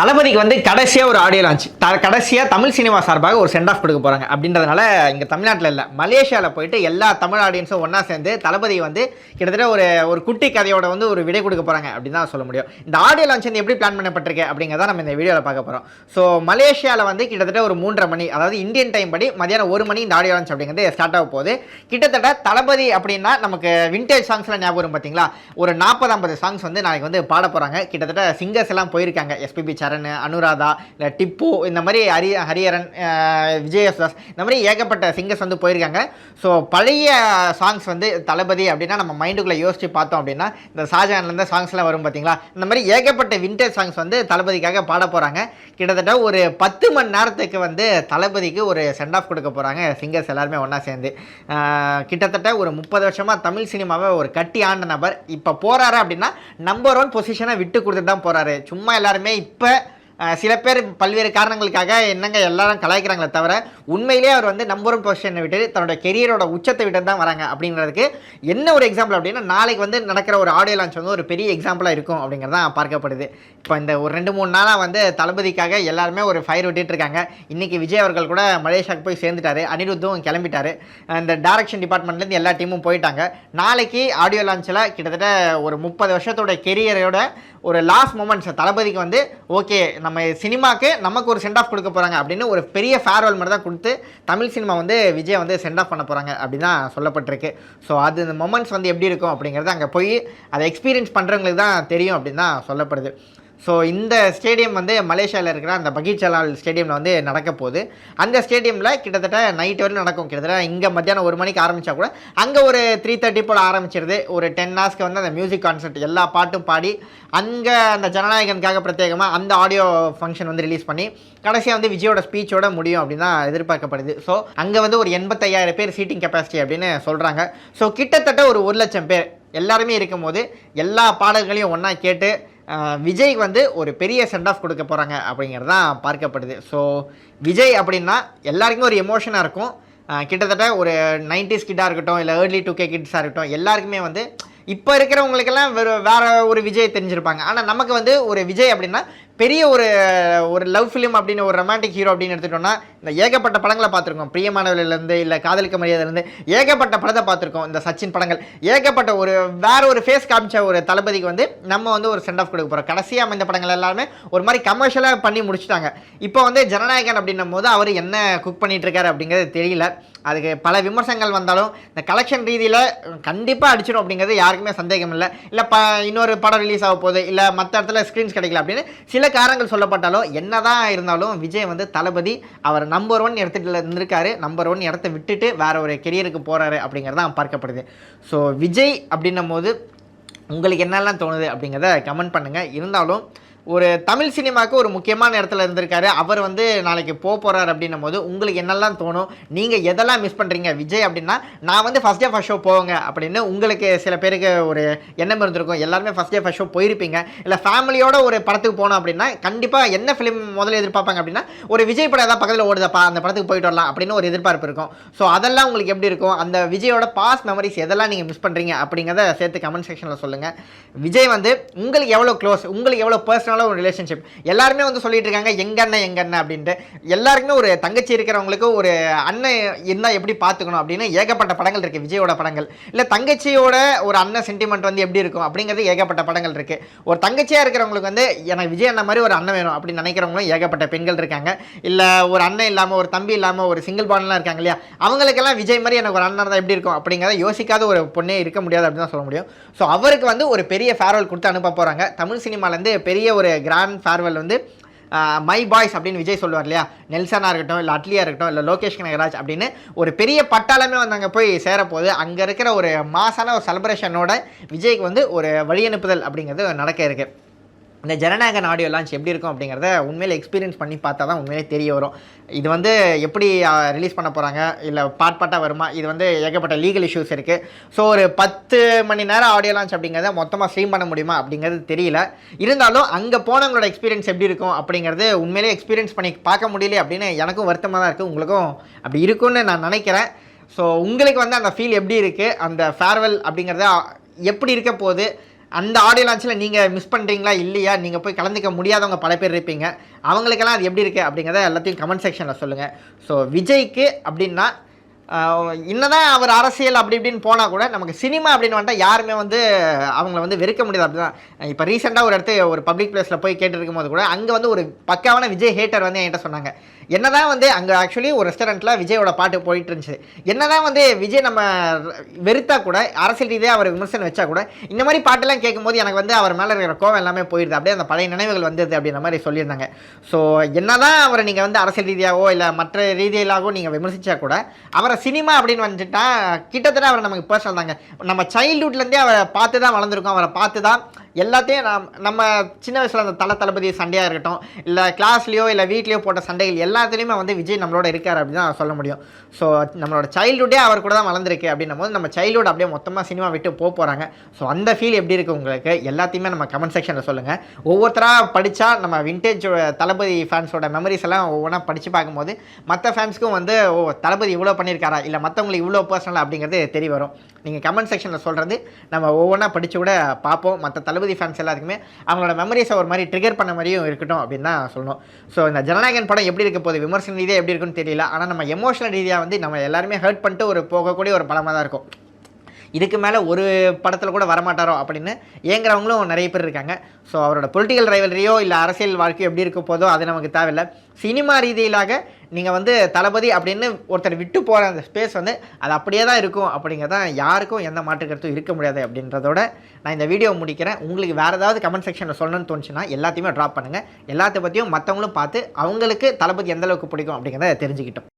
தளபதிக்கு வந்து கடைசியாக ஒரு ஆடியோ லான்ச் த கடைசியாக தமிழ் சினிமா சார்பாக ஒரு சென்ட் ஆஃப் கொடுக்க போகிறாங்க அப்படின்றதுனால இங்கே தமிழ்நாட்டில் இல்லை. மலேசியாவில் போயிட்டு எல்லா தமிழ் ஆடியன்ஸும் ஒன்றா சேர்ந்து தளபதி வந்து கிட்டத்தட்ட ஒரு ஒரு குட்டி கதையோட வந்து ஒரு விடை கொடுக்க போகிறாங்க அப்படின்னு தான் சொல்ல முடியும். இந்த ஆடியோ லான்ச் வந்து எப்படி பிளான் பண்ணப்பட்டிருக்கு அப்படிங்கிறத நம்ம இந்த வீடியோவில் பார்க்க போகிறோம் ஸோ மலேசியாவில் வந்து கிட்டத்தட்ட ஒரு மூன்றரை மணி அதாவது இந்தியன் டைம் படி மதியானம் ஒரு மணி இந்த ஆடியோ லான்ச் அப்படிங்கிறது ஸ்டார்ட் ஆக போகுது. கிட்டத்தட்ட தளபதி அப்படின்னா நமக்கு விண்டேஜ் சாங்ஸ்லாம் ஞாபகம் பார்த்தீங்களா ஒரு நாற்பது ஐம்பது சாங்ஸ் வந்து நாளைக்கு வந்து பாட போகிறாங்க கிட்டத்தட்ட சிங்கர்ஸ் எல்லாம் போயிருக்காங்க. எஸ்பிபி சரண் அனுராதா இல்லை டிப்பு இந்த மாதிரி ஹரி ஹரியரன் விஜயதாஸ் இந்த மாதிரி ஏகப்பட்ட சிங்கர்ஸ் வந்து போயிருக்காங்க. ஸோ பழைய சாங்ஸ் வந்து தளபதி அப்படின்னா நம்ம மைண்டுக்குள்ளே யோசித்து பார்த்தோம் அப்படின்னா இந்த ஷாஜஹான்லேருந்து சாங்ஸ்லாம் வரும் பார்த்தீங்களா இந்த மாதிரி ஏகப்பட்ட வின்டேஜ் சாங்ஸ் வந்து தளபதிக்காக பாட போகிறாங்க கிட்டத்தட்ட ஒரு பத்து மணி நேரத்துக்கு வந்து தளபதிக்கு ஒரு சென்ட் ஆஃப் கொடுக்க போகிறாங்க சிங்கர்ஸ் எல்லாருமே ஒன்றா சேர்ந்து. கிட்டத்தட்ட ஒரு முப்பது வருஷமாக தமிழ் சினிமாவை ஒரு கட்டி ஆண்ட நபர் இப்போ போகிறாரு அப்படின்னா நம்பர் ஒன் பொசிஷனை விட்டு கொடுத்துட்டு தான் போகிறாரு சும்மா எல்லாருமே இப்போ சில பேர் பல்வேறு காரணங்களுக்காக என்னங்க எல்லாரும் கலாய்க்கிறாங்களே தவிர உண்மையிலேயே அவர் வந்து நம்பர் ஒன் பொசிஷனை விட்டு தன்னோட கெரியரோட உச்சத்தை விட்டு தான் வராங்க அப்படிங்கிறதுக்கு என்ன ஒரு எக்ஸாம்பிள் அப்படின்னா நாளைக்கு வந்து நடக்கிற ஒரு ஆடியோ லான்ச் வந்து ஒரு பெரிய எக்ஸாம்பிளாக இருக்கும் அப்படிங்கிறது தான் பார்க்கப்படுது. இப்போ இந்த ஒரு ரெண்டு மூணு நாளாக வந்து தளபதிக்காக எல்லாருமே ஒரு ஃபயர் விட்டுட்டு இருக்காங்க. இன்றைக்கி விஜய் அவர்கள் கூட மலேசியாவுக்கு போய் சேர்ந்துட்டாரு அனிருத்தும் கிளம்பிட்டாரு. அந்த டைரக்ஷன் டிபார்ட்மெண்ட்லேருந்து எல்லா டீமும் போயிட்டாங்க. நாளைக்கு ஆடியோ லான்ச்சில் கிட்டத்தட்ட ஒரு முப்பது வருஷத்தோட கெரியரோட ஒரு லாஸ்ட் மூமெண்ட்ஸ் தளபதிக்கு வந்து ஓகே நம்ம நம்ம சினிமாக்கு நமக்கு ஒரு சென்ட் ஆஃப் கொடுக்க போகிறாங்க அப்படின்னு ஒரு பெரிய ஃபேர்வெல் மாதிரி தான் கொடுத்து தமிழ் சினிமா வந்து விஜய் வந்து சென்ட் ஆஃப் பண்ண போகிறாங்க அப்படின்னு தான் சொல்லப்பட்டிருக்கு. ஸோ அது இந்த மொமெண்ட்ஸ் வந்து எப்படி இருக்கும் அப்படிங்கிறது அங்கே போய் அதை எக்ஸ்பீரியன்ஸ் பண்ணுறவங்களுக்கு தான் தெரியும் அப்படின்னு தான் சொல்லப்படுது. ஸோ இந்த ஸ்டேடியம் வந்து மலேசியாவில் இருக்கிற அந்த பகீச்சலால் ஸ்டேடியமில் வந்து நடக்க போகுது. அந்த ஸ்டேடியமில் கிட்டத்தட்ட நைட் வரையும் நடக்கும். கிட்டத்தட்ட இங்கே மத்தியானம் ஒரு மணிக்கு ஆரம்பித்தா கூட அங்கே ஒரு த்ரீ தேர்ட்டி போல் ஆரம்பிச்சிருது. ஒரு டென் ஹவர்ஸ்க்கு வந்து அந்த மியூசிக் கான்சர்ட் எல்லா பாட்டும் பாடி அங்கே அந்த ஜனநாயகனுக்காக பிரத்யேகமாக அந்த ஆடியோ ஃபங்க்ஷன் வந்து ரிலீஸ் பண்ணி கடைசியாக வந்து விஜயோட ஸ்பீச்சோட முடியும் அப்படின்னு தான் எதிர்பார்க்கப்படுது. ஸோ அங்கே வந்து ஒரு எண்பத்தையாயிரம் பேர் சீட்டிங் கெப்பாசிட்டி அப்படின்னு சொல்கிறாங்க ஸோ கிட்டத்தட்ட ஒரு ஒரு லட்சம் பேர் எல்லாருமே இருக்கும்போது எல்லா பாடல்களையும் ஒன்றா கேட்டு விஜய்க்கு வந்து ஒரு பெரிய சென்ட் ஆஃப் கொடுக்க போகிறாங்க அப்படிங்கிறது தான் பார்க்கப்படுது. ஸோ விஜய் அப்படின்னா எல்லாருக்குமே ஒரு எமோஷனாக இருக்கும். கிட்டத்தட்ட ஒரு நைன்டிஸ் கிட்டாக இருக்கட்டும் இல்லை ஏர்லி டூ கே கிட்ஸாக இருக்கட்டும் எல்லாருக்குமே வந்து இப்போ இருக்கிறவங்களுக்கெல்லாம் வேறு வேறு ஒரு விஜய் தெரிஞ்சிருப்பாங்க. ஆனால் நமக்கு வந்து ஒரு விஜய் அப்படின்னா பெரிய ஒரு ஒரு லவ் ஃபிலிம் அப்படின்னு ஒரு ரொமான்டிக் ஹீரோ அப்படின்னு எடுத்துட்டோம்னா இந்த ஏகப்பட்ட படங்களை பார்த்துருக்கோம். பிரியமானவர்லேருந்து இல்லை காதலிக்க மரியாதையிலேருந்து ஏகப்பட்ட படத்தை பார்த்துருக்கோம். இந்த சச்சின் படங்கள். ஏகப்பட்ட ஒரு வேற ஒரு ஃபேஸ் காமிச்ச ஒரு தளபதிக்கு வந்து நம்ம வந்து ஒரு சென்ட் ஆஃப் கொடுக்க போகிறோம் கடைசியாக அமைந்த படங்கள் எல்லாமே ஒரு மாதிரி கமர்ஷியலாக பண்ணி முடிச்சிட்டாங்க. இப்போ வந்து ஜனநாயகன் அப்படின்னும் போது அவர் என்ன குக் பண்ணிட்டு இருக்காரு அப்படிங்கிறது தெரியல. அதுக்கு பல விமர்சனங்கள் வந்தாலும் இந்த கலெக்ஷன் ரீதியில் கண்டிப்பாக அடிச்சிடும் அப்படிங்கிறது யாருக்குமே சந்தேகம் இல்லை இல்லை ப இன்னொரு படம் ரிலீஸ் ஆக போகுது இல்லை மற்ற இடத்துல ஸ்க்ரீன்ஸ் கிடைக்கல அப்படின்னு சில காரணங்கள் சொல்லப்பட்டாலும் என்னதான் இருந்தாலும் விஜய் வந்து தளபதி அவர் நம்பர் ஒன் இடத்துல இருந்திருக்காரு. நம்பர் ஒன் இடத்த விட்டுட்டு வேற ஒரு கெரியருக்கு போகிறாரு அப்படிங்கிறது தான் பார்க்கப்படுது. ஸோ விஜய் அப்படின்னும் போது உங்களுக்கு என்னெல்லாம் தோணுது அப்படிங்கிறத கமெண்ட் பண்ணுங்கள் இருந்தாலும் ஒரு தமிழ் சினிமாவுக்கு ஒரு முக்கியமான இடத்துல இருந்திருக்காரு. அவர் வந்து நாளைக்கு போக போகிறார் அப்படின்னும் போது உங்களுக்கு என்னெல்லாம் தோணும்? நீங்கள் எதெல்லாம் மிஸ் பண்ணுறீங்க விஜய் அப்படின்னா நான் வந்து ஃபஸ்ட் டே ஃபஸ்ட் ஷோ போவேங்க அப்படின்னு உங்களுக்கு சில பேருக்கு ஒரு எண்ணம் இருந்திருக்கும். எல்லாருமே ஃபஸ்ட் டே ஃபஸ்ட் ஷோ போயிருப்பீங்க. இல்லை ஃபேமிலியோட ஒரு படத்துக்கு போனோம் அப்படின்னா கண்டிப்பாக என்ன ஃபிலிம் முதல்ல எதிர்பார்ப்பாங்க அப்படின்னா ஒரு விஜய் படம் ஏதாவது பக்கத்தில் ஓடுதப்பா அந்த படத்துக்கு போயிட்டு வரலாம் அப்படின்னு ஒரு எதிர்பார்ப்பு இருக்கும். ஸோ அதெல்லாம் உங்களுக்கு எப்படி இருக்கும்? அந்த விஜயோட பாஸ் மெமரிஸ் எதெல்லாம் நீங்கள் மிஸ் பண்ணுறீங்க அப்படிங்கிறத சேர்த்து கமெண்ட் செக்ஷனில் சொல்லுங்கள் விஜய் வந்து உங்களுக்கு எவ்வளோ க்ளோஸ் உங்களுக்கு எவ்வளோ பர்சனலாக ஒரு ரிலேஷன்ஷிப் எல்லாருமே வந்து சொல்லிட்டு இருக்காங்க எங்க அண்ணன் எங்க அண்ணன் அப்படின்ட்டு. எல்லாருக்குமே ஒரு தங்கச்சி இருக்கிறவங்களுக்கு ஒரு அண்ணன் இருந்தால் எப்படி பார்த்துக்கணும் அப்படின்னு ஏகப்பட்ட படங்கள் இருக்குது விஜயோட படங்கள். இல்லை தங்கச்சியோட ஒரு அண்ணன் சென்டிமெண்ட் வந்து எப்படி இருக்கும் அப்படிங்கிறது ஏகப்பட்ட படங்கள் இருக்குது ஒரு தங்கச்சியாக இருக்கிறவங்களுக்கு வந்து எனக்கு விஜய் அண்ணன் மாதிரி ஒரு அண்ணன் வேணும் அப்படின்னு நினைக்கிறவங்களும் ஏகப்பட்ட பெண்கள் இருக்காங்க. இல்லை ஒரு அண்ணன் இல்லாமல் ஒரு தம்பி இல்லாமல் ஒரு சிங்கிள் பாண்ட்லாம் இருக்காங்க இல்லையா? அவங்களுக்கெல்லாம் விஜய் மாதிரி எனக்கு ஒரு அண்ணன் தான் எப்படி இருக்கும் அப்படிங்கிறத யோசிக்காத ஒரு பொண்ணே இருக்க முடியாது அப்படின்னு தான் சொல்ல முடியும். ஸோ அவருக்கு வந்து ஒரு பெரிய ஃபேர்வெல் கொடுத்து அனுப்ப போகிறாங்க தமிழ் சினிமாலேருந்து பெரிய ஒரு கிராண்ட் ஃபேர்வெல் வந்து மை பாய்ஸ் அப்படின்னு விஜய் சொல்லுவார் இல்லையா? நெல்சனாக இருக்கட்டும் இல்லை அட்லியாக இருக்கட்டும் இல்லை லோகேஷ் கனகராஜ் அப்படின்னு ஒரு பெரிய பட்டாளமே வந்து அங்கே போய் சேரப்போகுது. அங்கே இருக்கிற ஒரு மாசான ஒரு செலிப்ரேஷனோட விஜய்க்கு வந்து ஒரு வழி அனுப்புதல் அப்படிங்கிறது நடக்க இருக்குது இந்த ஜனநாயக ஆடியோ லான்ச் எப்படி இருக்கும் அப்படிங்கிறத உண்மையிலே எக்ஸ்பீரியன்ஸ் பண்ணி பார்த்தா தான் உண்மையிலே தெரிய வரும். இது வந்து எப்படி ரிலீஸ் பண்ண போகிறாங்க இல்லை பாட் பாட்டாக வருமா? இது வந்து ஏகப்பட்ட லீகல் இஷ்யூஸ் இருக்குது ஸோ ஒரு பத்து மணி நேரம் ஆடியோ லான்ச் அப்படிங்கிறத மொத்தமாக ஸ்ட்ரீம் பண்ண முடியுமா அப்படிங்கிறது தெரியல. இருந்தாலும் அங்கே போனவங்களோட எக்ஸ்பீரியன்ஸ் எப்படி இருக்கும் அப்படிங்கிறது உண்மையிலே எக்ஸ்பீரியன்ஸ் பண்ணி பார்க்க முடியல அப்படின்னு எனக்கும் வருத்தமாக தான் இருக்குது உங்களுக்கும் அப்படி இருக்கும்னு நான் நினைக்கிறேன். ஸோ உங்களுக்கு வந்து அந்த ஃபீல் எப்படி இருக்குது அந்த ஃபேர்வெல் அப்படிங்கிறத எப்படி இருக்க போகுது? அந்த ஆடியோ லான்ச்சில் நீங்கள் மிஸ் பண்ணுறீங்களா இல்லையா? நீங்கள் போய் கலந்துக்க முடியாதவங்க பல பேர் இருப்பீங்க. அவங்களுக்கெல்லாம் அது எப்படி இருக்குது அப்படிங்கிறத எல்லாத்தையும் கமெண்ட் செக்ஷனில் சொல்லுங்கள் ஸோ விஜய்க்கு அப்படின்னா என்னதான் அவர் அரசியல் அப்படி இப்படின்னு போனால் கூட நமக்கு சினிமா அப்படின்னு வந்துட்டால் யாருமே வந்து அவங்கள வந்து வெறுக்க முடியாது. அப்படிதான். இப்போ ரீசெண்டாக ஒரு இடத்து ஒரு பப்ளிக் பிளேஸில் போய் கேட்டுருக்கும் போது கூட அங்கே வந்து ஒரு பக்காவான விஜய் ஹேட்டர் வந்து என்கிட்ட சொன்னாங்க. என்னதான் வந்து அங்கே ஆக்சுவலி ஒரு ரெஸ்டாரண்ட்டில் விஜயோட பாட்டு போயிட்டு இருந்துச்சு என்னதான் வந்து விஜய் நம்ம வெறுத்தா கூட அரசியல் ரீதியாக அவர் விமர்சனம் வச்சா கூட இந்த மாதிரி பாட்டெல்லாம் கேட்கும்போது எனக்கு வந்து அவர் மேலே இருக்கிற கோவம் எல்லாமே போயிடுது அப்படியே அந்த பழைய நினைவுகள் வந்தது அப்படின்ற மாதிரி சொல்லியிருந்தாங்க. ஸோ என்னதான் அவரை நீங்கள் வந்து அரசியல் ரீதியாகவோ இல்லை மற்ற ரீதியிலாகவோ நீங்கள் விமர்சித்தா கூட அவரை சினிமா அப்படின்னு வந்துட்டால் கிட்டத்தட்ட அவர் நமக்கு பர்சனல் தாங்க. நம்ம சைல்டுஹுட்லேருந்தே அவரை பார்த்து தான் வளர்ந்துருக்கோம். அவரை பார்த்து தான் எல்லாத்தையும் நாம் நம்ம சின்ன வயசில் அந்த தலை தளபதி சண்டையாக இருக்கட்டும் இல்லை கிளாஸ்லேயோ இல்லை வீட்லேயோ போட்ட சண்டைகள் எல்லாத்துலேயுமே வந்து விஜய் நம்மளோட இருக்கார் அப்படின்னு தான் சொல்ல முடியும். ஸோ நம்மளோட சைல்டுஹுட்டே அவர் கூட தான் வளர்ந்துருக்கு அப்படின்னும் போது நம்ம சைல்டுஹுட் அப்படியே மொத்தமாக சினிமா விட்டு போக போகிறாங்க ஸோ அந்த ஃபீல் எப்படி இருக்குது உங்களுக்கு? எல்லாத்தையுமே நம்ம கமெண்ட் செக்ஷனில் சொல்லுங்கள் ஒவ்வொருத்தராக படித்தா நம்ம விண்டேஜ் தளபதி ஃபேன்ஸோட மெமரிஸ் எல்லாம் ஒவ்வொன்றா படித்து பார்க்கும்போது மற்ற ஃபேன்ஸ்க்கும் வந்து ஓ தளபதி இவ்வளோ பண்ணியிருக்காரா இல்லை மற்றவங்களுக்கு இவ்வளோ பர்சனல் அப்படிங்கிறது தெரிய வரும். நீங்கள் கமெண்ட் செக்ஷனில் சொல்கிறது நம்ம ஒவ்வொன்றா படித்து கூட பார்ப்போம். மற்ற தளபதி ஃபேன்ஸ் எல்லாத்துக்குமே அவங்களோட மெமரிஸை ஒரு மாதிரி ட்ரிகர் பண்ண மாதிரியும் இருக்கட்டும் அப்படின்னு தான் சொல்லணும். ஸோ இந்த ஜனநாயகன் படம் எப்படி இருக்க போகுது? விமர்சன ரீதியாக எப்படி இருக்குன்னு தெரியல. ஆனால் நம்ம எமோஷனல் ரீதியாக வந்து நம்ம எல்லாருமே ஹர்ட் பண்ணிட்டு ஒரு போகக்கூடிய ஒரு படமாக தான் இருக்கும். இதுக்கு மேலே ஒரு படத்தில் கூட வரமாட்டாரோ அப்படின்னு ஏங்குறவங்களும் நிறைய பேர் இருக்காங்க. ஸோ அவரோட பொலிட்டிக்கல் ரைவலரியோ இல்லை அரசியல் வாழ்க்கையோ எப்படி இருக்க போதோ அது நமக்கு தேவையில்லை. சினிமா ரீதியிலாக நீங்கள் வந்து தளபதி அப்படின்னு ஒருத்தர் விட்டு போகிற அந்த ஸ்பேஸ் வந்து அது அப்படியே தான் இருக்கும் அப்படிங்கிறதான் யாருக்கும் எந்த மாற்றுக்கருத்தும் இருக்க முடியாது அப்படின்றதோட நான் இந்த வீடியோ முடிக்கிறேன். உங்களுக்கு வேறு ஏதாவது கமெண்ட் செக்ஷனில் சொல்லணும்னு தோணுச்சுன்னா எல்லாத்தையுமே ட்ராப் பண்ணுங்கள் எல்லாத்த பற்றியும் மற்றவங்களும் பார்த்து அவங்களுக்கு தளபதி எந்தளவுக்கு பிடிக்கும் அப்படிங்கிறத தெரிஞ்சுக்கிட்டோம்.